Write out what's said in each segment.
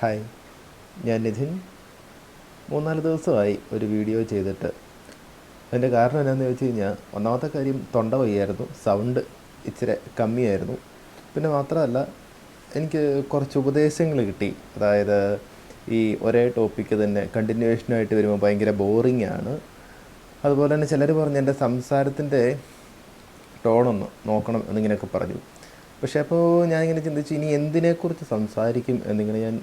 Hi ഞാൻ നിധിൻ. മൂന്നാൽ ദിവസമായി ഒരു വീഡിയോ ചെയ്തിട്ട്. അതിന്റെ കാരണം എന്നാന്ന് ചോദിച്ചു കഴിഞ്ഞാൽ ഒന്നാമത്തെ കാര്യം തൊണ്ട വയ്യായിരുന്നു സൗണ്ട് ഇച്ചിരി കമ്മിയായിരുന്നു. പിന്നെ മാത്രമല്ല എനിക്ക് കുറച്ച് ഉപദേശങ്ങൾ കിട്ടി. അതായത് ഈ ഒരേ ടോപ്പിക്ക് തന്നെ കണ്ടിന്യൂവേഷനായിട്ട് വരുമ്പോൾ ഭയങ്കര ബോറിംഗ് ആണ്. അതുപോലെ തന്നെ ചിലർ പറഞ്ഞു എന്റെ സംസാരത്തിന്റെ ടോണൊന്ന് നോക്കണം എന്നിങ്ങനെയൊക്കെ പറഞ്ഞു. പക്ഷേ അപ്പോൾ ഞാനിങ്ങനെ ചിന്തിച്ചു ഇനി എന്തിനെക്കുറിച്ച് സംസാരിക്കും? എന്നിങ്ങനെ ഞാൻ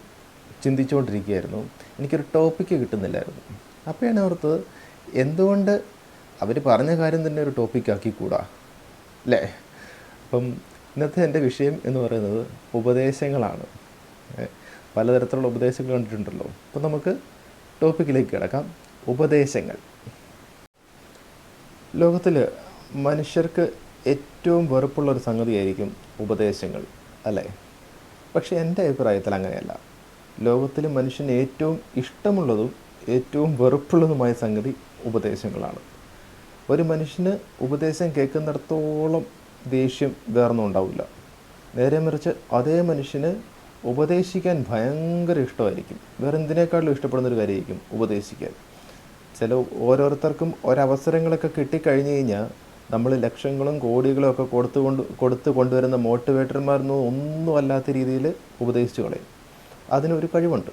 ചിന്തിച്ചുകൊണ്ടിരിക്കുകയായിരുന്നു. എനിക്കൊരു ടോപ്പിക്ക് കിട്ടുന്നില്ലായിരുന്നു. അപ്പോൾ ഞാൻ ഓർത്തത് എന്തുകൊണ്ട് അവർ പറഞ്ഞ കാര്യം തന്നെ ഒരു ടോപ്പിക്കാക്കി കൂടാ അല്ലേ? അപ്പം ഇന്നത്തെ എന്റെ വിഷയം എന്ന് പറയുന്നത് ഉപദേശങ്ങളാണ്. പലതരത്തിലുള്ള ഉപദേശങ്ങൾ കണ്ടിട്ടുണ്ടല്ലോ. അപ്പം നമുക്ക് ടോപ്പിക്കിലേക്ക് കിടക്കാം. ഉപദേശങ്ങൾ. ലോകത്തിൽ മനുഷ്യർക്ക് ഏറ്റവും വെറുപ്പുള്ള ഒരു സംഗതിയായിരിക്കും ഉപദേശങ്ങൾ അല്ലേ? പക്ഷേ എന്റെ അഭിപ്രായത്തിൽ അങ്ങനെയല്ല. ലോകത്തിൽ മനുഷ്യന് ഏറ്റവും ഇഷ്ടമുള്ളതും ഏറ്റവും വെറുപ്പുള്ളതുമായ സംഗതി ഉപദേശങ്ങളാണ്. ഒരു മനുഷ്യന് ഉപദേശം കേൾക്കുന്നിടത്തോളം ദേഷ്യം വേറൊന്നും ഉണ്ടാവില്ല. നേരെ മറിച്ച് അതേ മനുഷ്യന് ഉപദേശിക്കാൻ ഭയങ്കര ഇഷ്ടമായിരിക്കും. വേറെ എന്തിനേക്കാളും ഇഷ്ടപ്പെടുന്ന ഒരു കാര്യമായിരിക്കും ഉപദേശിക്കാൻ. ചില ഓരോരുത്തർക്കും ഒരവസരങ്ങളൊക്കെ കിട്ടിക്കഴിഞ്ഞ് കഴിഞ്ഞാൽ നമ്മൾ ലക്ഷങ്ങളും കോടികളും ഒക്കെ കൊടുത്തു കൊണ്ട് കൊടുത്തു കൊണ്ടുവരുന്ന മോട്ടിവേറ്റർമാരൊന്നും ഒന്നും അല്ലാത്ത രീതിയിൽ ഉപദേശിച്ചു കളയും. അതിനൊരു കഴിവുണ്ട്.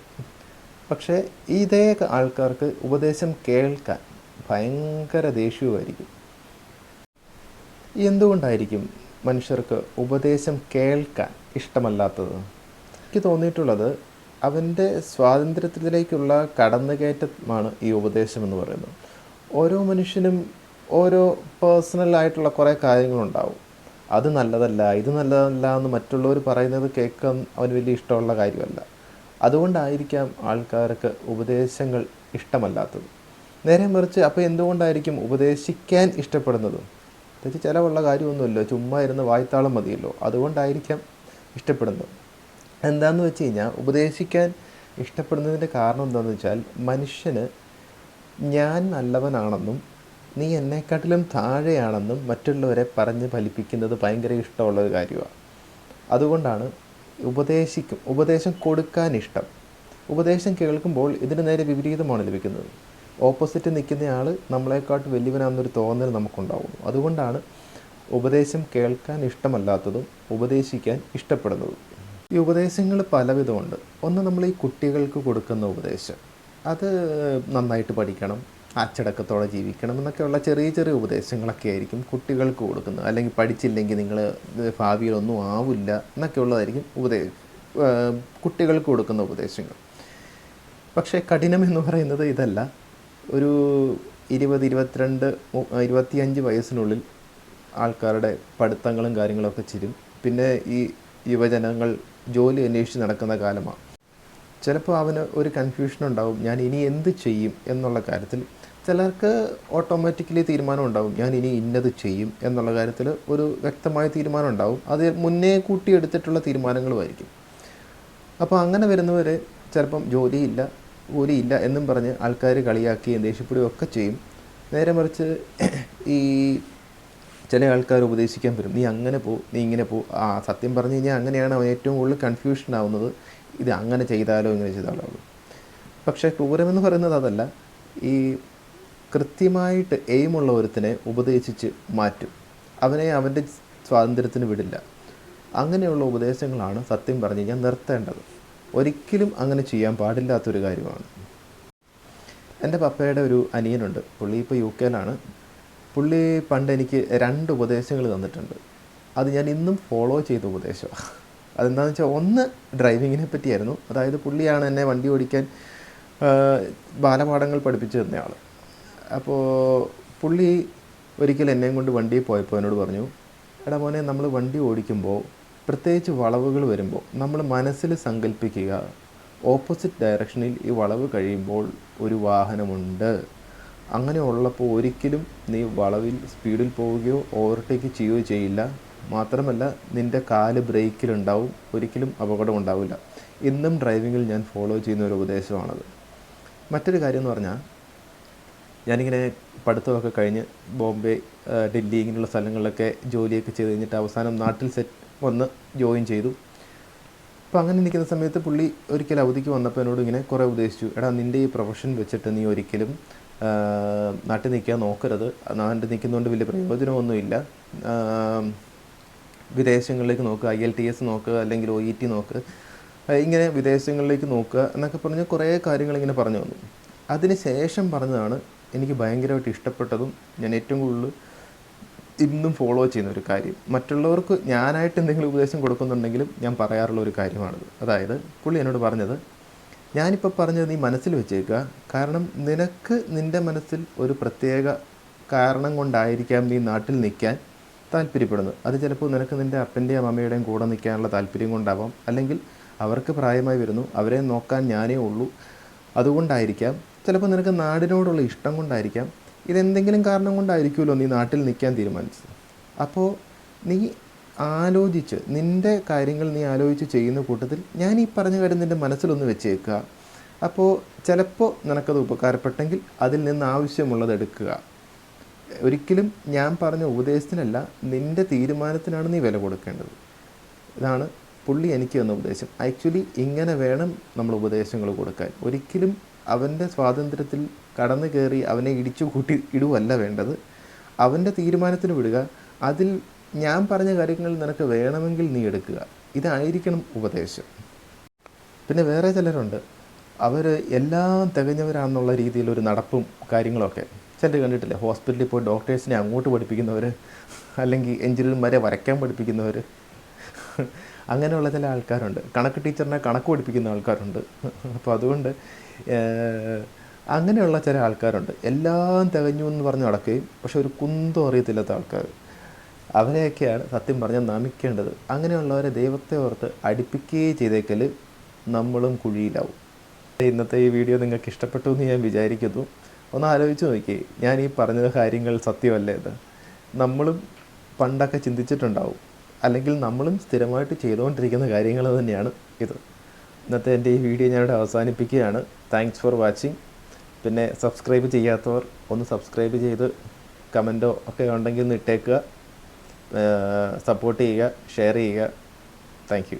പക്ഷേ ഇതേ ആൾക്കാർക്ക് ഉപദേശം കേൾക്കാൻ ഭയങ്കര ദേഷ്യവുമായിരിക്കും. എന്തുകൊണ്ടായിരിക്കും മനുഷ്യർക്ക് ഉപദേശം കേൾക്കാൻ ഇഷ്ടമല്ലാത്തത്? എനിക്ക് തോന്നിയിട്ടുള്ളത് അവന്റെ സ്വാതന്ത്ര്യത്തിലേക്കുള്ള കടന്നുകയറ്റമാണ് ഈ ഉപദേശം എന്ന് പറയുന്നത്. ഓരോ മനുഷ്യനും ഓരോ പേഴ്സണലായിട്ടുള്ള കുറേ കാര്യങ്ങളുണ്ടാവും. അത് നല്ലതല്ല ഇത് നല്ലതല്ല എന്ന് മറ്റുള്ളവർ പറയുന്നത് കേൾക്കാൻ അവന് വലിയ ഇഷ്ടമുള്ള കാര്യമല്ല. അതുകൊണ്ടായിരിക്കാം ആൾക്കാർക്ക് ഉപദേശങ്ങൾ ഇഷ്ടമല്ലാത്തത്. നേരെ മറിച്ച് അപ്പോൾ എന്തുകൊണ്ടായിരിക്കും ഉപദേശിക്കാൻ ഇഷ്ടപ്പെടുന്നത്? തെച്ച് ചിലവുള്ള കാര്യമൊന്നുമല്ലോ. ചുമ്മാ ഇരുന്ന് വായ്ത്താളം മതിയല്ലോ. അതുകൊണ്ടായിരിക്കാം ഇഷ്ടപ്പെടുന്നത്. എന്താണെന്ന് വെച്ച് കഴിഞ്ഞാൽ ഉപദേശിക്കാൻ ഇഷ്ടപ്പെടുന്നതിന്റെ കാരണം എന്താണെന്ന് വെച്ചാൽ മനുഷ്യന് ഞാൻ നല്ലവനാണെന്നും നീ എന്നെക്കാട്ടിലും താഴെയാണെന്നും മറ്റുള്ളവരെ പറഞ്ഞ് ഫലിപ്പിക്കുന്നത് ഭയങ്കര ഇഷ്ടമുള്ള ഒരു കാര്യമാണ് അതുകൊണ്ടാണ് ഉപദേശിക്കും ഉപദേശം കൊടുക്കാൻ ഇഷ്ടം ഉപദേശം കേൾക്കുമ്പോൾ ഇതിന് നേരെ വിപരീതമാണ് ലഭിക്കുന്നത്. ഓപ്പോസിറ്റ് നിൽക്കുന്നയാൾ നമ്മളെക്കാട്ട് വലിയവനാണെന്നൊരു തോന്നൽ നമുക്കുണ്ടാവുന്നു. അതുകൊണ്ടാണ് ഉപദേശം കേൾക്കാൻ ഇഷ്ടമല്ലാത്തതും ഉപദേശിക്കാൻ ഇഷ്ടപ്പെടുന്നതും. ഈ ഉപദേശങ്ങൾ പലവിധമുണ്ട്. ഒന്ന് നമ്മൾ ഈ കുട്ടികൾക്ക് കൊടുക്കുന്ന ഉപദേശം. അത് നന്നായിട്ട് പഠിക്കണം. അച്ചടക്കത്തോടെ ജീവിക്കണം എന്നൊക്കെയുള്ള ചെറിയ ചെറിയ ഉപദേശങ്ങളൊക്കെ ആയിരിക്കും കുട്ടികൾക്ക് കൊടുക്കുന്നത്. അല്ലെങ്കിൽ പഠിച്ചില്ലെങ്കിൽ നിങ്ങൾ ഭാവിയിലൊന്നും ആവില്ല എന്നൊക്കെയുള്ളതായിരിക്കും ഉപദേ കുട്ടികൾക്ക് കൊടുക്കുന്ന ഉപദേശങ്ങൾ. പക്ഷേ കഠിനം എന്ന് പറയുന്നത് ഇതല്ല. ഒരു ഇരുപത് ഇരുപത്തിരണ്ട് ഇരുപത്തിയഞ്ച് വയസ്സിനുള്ളിൽ ആൾക്കാരുടെ പഠിത്തങ്ങളും കാര്യങ്ങളൊക്കെ ചിരും. പിന്നെ ഈ യുവജനങ്ങൾ ജോലി അന്വേഷിച്ച് നടക്കുന്ന കാലമാണ് ചിലപ്പോൾ അവന് ഒരു കൺഫ്യൂഷൻ ഉണ്ടാവും ഞാൻ ഇനി എന്ത് ചെയ്യും? എന്നുള്ള കാര്യത്തിൽ ചിലർക്ക് ഓട്ടോമാറ്റിക്കലി തീരുമാനം ഉണ്ടാവും ഞാൻ ഇനി ഇന്നത് ചെയ്യും എന്നുള്ള കാര്യത്തിൽ ഒരു വ്യക്തമായ തീരുമാനം ഉണ്ടാവും. അത് മുന്നേ കൂട്ടി എടുത്തിട്ടുള്ള തീരുമാനങ്ങളുമായിരിക്കും. അപ്പോൾ അങ്ങനെ വരുന്നവർ ചിലപ്പം ജോലിയില്ല ജോലിയില്ല എന്നും പറഞ്ഞ് ആൾക്കാർ കളിയാക്കുകയും ദേഷ്യപ്പെടുകയും ഒക്കെ ചെയ്യും. നേരെ മറിച്ച് ഈ ചില ആൾക്കാർ ഉപദേശിക്കാൻ വരും. നീ അങ്ങനെ പോ നീ ഇങ്ങനെ പോ. ആ സത്യം പറഞ്ഞു കഴിഞ്ഞാൽ അങ്ങനെയാണ് അവൻ ഏറ്റവും കൂടുതൽ കൺഫ്യൂഷൻ ആവുന്നത്. ഇത് അങ്ങനെ ചെയ്താലോ ഇങ്ങനെ ചെയ്താലോ പക്ഷേ ക്രൂരമെന്ന് പറയുന്നത് അതല്ല. ഈ കൃത്യമായിട്ട് എയിമുള്ള ഒരുത്തിനെ ഉപദേശിച്ച് മാറ്റും. അവനെ അവന്റെ സ്വാതന്ത്ര്യത്തിന് വിടില്ല. അങ്ങനെയുള്ള ഉപദേശങ്ങളാണ് സത്യം പറഞ്ഞു കഴിഞ്ഞാൽ നിർത്തേണ്ടത്. ഒരിക്കലും അങ്ങനെ ചെയ്യാൻ പാടില്ലാത്തൊരു കാര്യമാണ്. എന്റെ പപ്പയുടെ ഒരു അനിയനുണ്ട്. പുള്ളി ഇപ്പോൾ യു കെയിലാണ്. പുള്ളി പണ്ട് എനിക്ക് രണ്ട് ഉപദേശങ്ങൾ തന്നിട്ടുണ്ട്. അത് ഞാൻ ഇന്നും ഫോളോ ചെയ്ത ഉപദേശമാണ് അതെന്താണെന്ന് വെച്ചാൽ ഒന്ന് ഡ്രൈവിങ്ങിനെ പറ്റിയായിരുന്നു. അതായത് പുള്ളിയാണ് എന്നെ വണ്ടി ഓടിക്കാൻ ബാലപാഠങ്ങൾ പഠിപ്പിച്ചു തന്നയാൾ അപ്പോൾ പുള്ളി ഒരിക്കൽ എന്നെയും കൊണ്ട് വണ്ടിയിൽ പോയപ്പോൾ എന്നോട് പറഞ്ഞു എടാ മോനെ നമ്മൾ വണ്ടി ഓടിക്കുമ്പോൾ പ്രത്യേകിച്ച് വളവുകൾ വരുമ്പോൾ നമ്മൾ മനസ്സിൽ സങ്കല്പിക്കുക ഓപ്പോസിറ്റ് ഡയറക്ഷനിൽ ഈ വളവ് കഴിയുമ്പോൾ ഒരു വാഹനമുണ്ട്. അങ്ങനെ ഉള്ളപ്പോൾ ഒരിക്കലും നീ വളവിൽ സ്പീഡിൽ പോവുകയോ ഓവർടേക്ക് ചെയ്യുകയോ ചെയ്യില്ല. മാത്രമല്ല നിന്റെ കാൽ ബ്രേക്കിലുണ്ടാവും ഒരിക്കലും അപകടം ഉണ്ടാവില്ല. ഇന്നും ഡ്രൈവിങ്ങിൽ ഞാൻ ഫോളോ ചെയ്യുന്ന ഒരു ഉപദേശമാണത്. മറ്റൊരു കാര്യം എന്ന് പറഞ്ഞാൽ ഞാനിങ്ങനെ പഠിത്തമൊക്കെ കഴിഞ്ഞ് ബോംബെ ഡൽഹി ഇങ്ങനെയുള്ള സ്ഥലങ്ങളിലൊക്കെ ജോലിയൊക്കെ ചെയ്ത് കഴിഞ്ഞിട്ട് അവസാനം നാട്ടിൽ സെറ്റ് വന്ന് ജോയിൻ ചെയ്തു. അപ്പോൾ അങ്ങനെ നിൽക്കുന്ന സമയത്ത് പുള്ളി ഒരിക്കൽ അവധിക്ക് വന്നപ്പോൾ എന്നോട് ഇങ്ങനെ കുറേ ഉപദേശിച്ചു. എടാ നിന്റെ ഈ പ്രൊഫഷൻ വെച്ചിട്ട് നീ ഒരിക്കലും നാട്ടിൽ നിൽക്കാൻ നോക്കരുത്. നാട്ടിൽ നിൽക്കുന്നതുകൊണ്ട് വലിയ പ്രയോജനമൊന്നുമില്ല. വിദേശങ്ങളിലേക്ക് നോക്കുക ഐ എൽ ടി എസ് നോക്കുക അല്ലെങ്കിൽ ഒ ഇ ടി നോക്കുക. ഇങ്ങനെ വിദേശങ്ങളിലേക്ക് നോക്കുക എന്നൊക്കെ പറഞ്ഞ് കുറേ കാര്യങ്ങൾ ഇങ്ങനെ പറഞ്ഞു വന്നു അതിന് ശേഷം പറഞ്ഞതാണ് എനിക്ക് ഭയങ്കരമായിട്ട് ഇഷ്ടപ്പെട്ടതും ഞാൻ ഏറ്റവും കൂടുതൽ ഇന്നും ഫോളോ ചെയ്യുന്ന ഒരു കാര്യം. മറ്റുള്ളവർക്ക് ഞാനായിട്ട് എന്തെങ്കിലും ഉപദേശം കൊടുക്കുന്നുണ്ടെങ്കിലും ഞാൻ പറയാറുള്ള ഒരു കാര്യമാണിത്. അതായത് പുള്ളി എന്നോട് പറഞ്ഞത് ഞാനിപ്പോൾ പറഞ്ഞത് നീ മനസ്സിൽ വെച്ചേക്കുക. കാരണം നിനക്ക് നിന്റെ മനസ്സിൽ ഒരു പ്രത്യേക കാരണം കൊണ്ടായിരിക്കാം നീ നാട്ടിൽ നിൽക്കാൻ താല്പര്യപ്പെടുന്നത്. അത് ചിലപ്പോൾ നിനക്ക് നിന്റെ അപ്പന്റെയും അമ്മയുടെയും കൂടെ നിൽക്കാനുള്ള താല്പര്യം കൊണ്ടാവാം. അല്ലെങ്കിൽ അവർക്ക് പ്രായമായി വരുന്നു. അവരെ നോക്കാൻ ഞാനേ ഉള്ളൂ. അതുകൊണ്ടായിരിക്കാം. ചിലപ്പോൾ നിനക്ക് നാടിനോടുള്ള ഇഷ്ടം കൊണ്ടായിരിക്കാം. ഇതെന്തെങ്കിലും കാരണം കൊണ്ടായിരിക്കുമല്ലോ നീ നാട്ടിൽ നിൽക്കാൻ തീരുമാനിച്ചത്. അപ്പോൾ നീ ആലോചിച്ച് നിന്റെ കാര്യങ്ങൾ നീ ആലോചിച്ച് ചെയ്യുന്ന കൂട്ടത്തിൽ ഞാൻ ഈ പറഞ്ഞ കാര്യം നിന്റെ മനസ്സിലൊന്ന് വെച്ചേക്കുക. അപ്പോൾ ചിലപ്പോൾ നിനക്കത് ഉപകാരപ്പെട്ടെങ്കിൽ അതിൽ നിന്ന് ആവശ്യമുള്ളത് എടുക്കുക. ഒരിക്കലും ഞാൻ പറഞ്ഞ ഉപദേശത്തിനല്ല നിന്റെ തീരുമാനത്തിനാണ് നീ വില കൊടുക്കേണ്ടത്. ഇതാണ് പുള്ളി എനിക്ക് തന്ന ഉപദേശം. ആക്ച്വലി ഇങ്ങനെ വേണം നമ്മൾ ഉപദേശങ്ങൾ കൊടുക്കാൻ. ഒരിക്കലും അവന്റെ സ്വാതന്ത്ര്യത്തിൽ കടന്നു കയറി അവനെ ഇടിച്ചു കൂട്ടി ഇടുവല്ല വേണ്ടത്. അവന്റെ തീരുമാനത്തിന് വിടുക. അതിൽ ഞാൻ പറഞ്ഞ കാര്യങ്ങൾ നിനക്ക് വേണമെങ്കിൽ നീ എടുക്കുക. ഇതായിരിക്കണം ഉപദേശം. പിന്നെ വേറെ ചിലരുണ്ട്. അവർ എല്ലാം തികഞ്ഞവരാണെന്നുള്ള രീതിയിലൊരു നടപ്പും കാര്യങ്ങളൊക്കെ. ചിലർ കണ്ടിട്ടില്ലേ? ഹോസ്പിറ്റലിൽ പോയി ഡോക്ടേഴ്സിനെ അങ്ങോട്ട് പഠിപ്പിക്കുന്നവർ അല്ലെങ്കിൽ എഞ്ചിനീയർമാരെ വരയ്ക്കാൻ പഠിപ്പിക്കുന്നവർ അങ്ങനെയുള്ള ചില ആൾക്കാരുണ്ട്. കണക്ക് ടീച്ചറിനെ കണക്ക് പഠിപ്പിക്കുന്ന ആൾക്കാരുണ്ട്. അപ്പോൾ അതുകൊണ്ട് അങ്ങനെയുള്ള ചില ആൾക്കാരുണ്ട്. എല്ലാം തികഞ്ഞു എന്ന് പറഞ്ഞ് നടക്കുകയും പക്ഷെ ഒരു കുന്തം അറിയത്തില്ലാത്ത ആൾക്കാർ അവരെയൊക്കെയാണ് സത്യം പറഞ്ഞാൽ നമിക്കേണ്ടത്. അങ്ങനെയുള്ളവരെ ദൈവത്തെ ഓർത്ത് അടുപ്പിക്കുകയും ചെയ്തേക്കൽ നമ്മളും കുഴിയിലാവും. ഇന്നത്തെ ഈ വീഡിയോ നിങ്ങൾക്ക് ഇഷ്ടപ്പെട്ടു എന്ന് ഞാൻ വിചാരിക്കുന്നു. ഒന്ന് ആലോചിച്ച് നോക്കി ഞാൻ ഈ പറഞ്ഞ കാര്യങ്ങൾ സത്യമല്ലേ എന്ന്. നമ്മളും പണ്ടൊക്കെ ചിന്തിച്ചിട്ടുണ്ടാവും. അല്ലെങ്കിൽ നമ്മളും സ്ഥിരമായിട്ട് ചെയ്തുകൊണ്ടിരിക്കുന്ന കാര്യങ്ങൾ തന്നെയാണ് ഇത്. ഇന്നത്തെ എന്റെ ഈ വീഡിയോ ഞാനിവിടെ അവസാനിപ്പിക്കുകയാണ്. താങ്ക്സ് ഫോർ വാച്ചിങ് പിന്നെ സബ്സ്ക്രൈബ് ചെയ്യാത്തവർ ഒന്ന് സബ്സ്ക്രൈബ് ചെയ്ത് കമന്റോ ഒക്കെ ഉണ്ടെങ്കിൽ ഒന്ന് ഇട്ടേക്കുക. സപ്പോർട്ട് ചെയ്യുക ഷെയർ ചെയ്യുക. താങ്ക്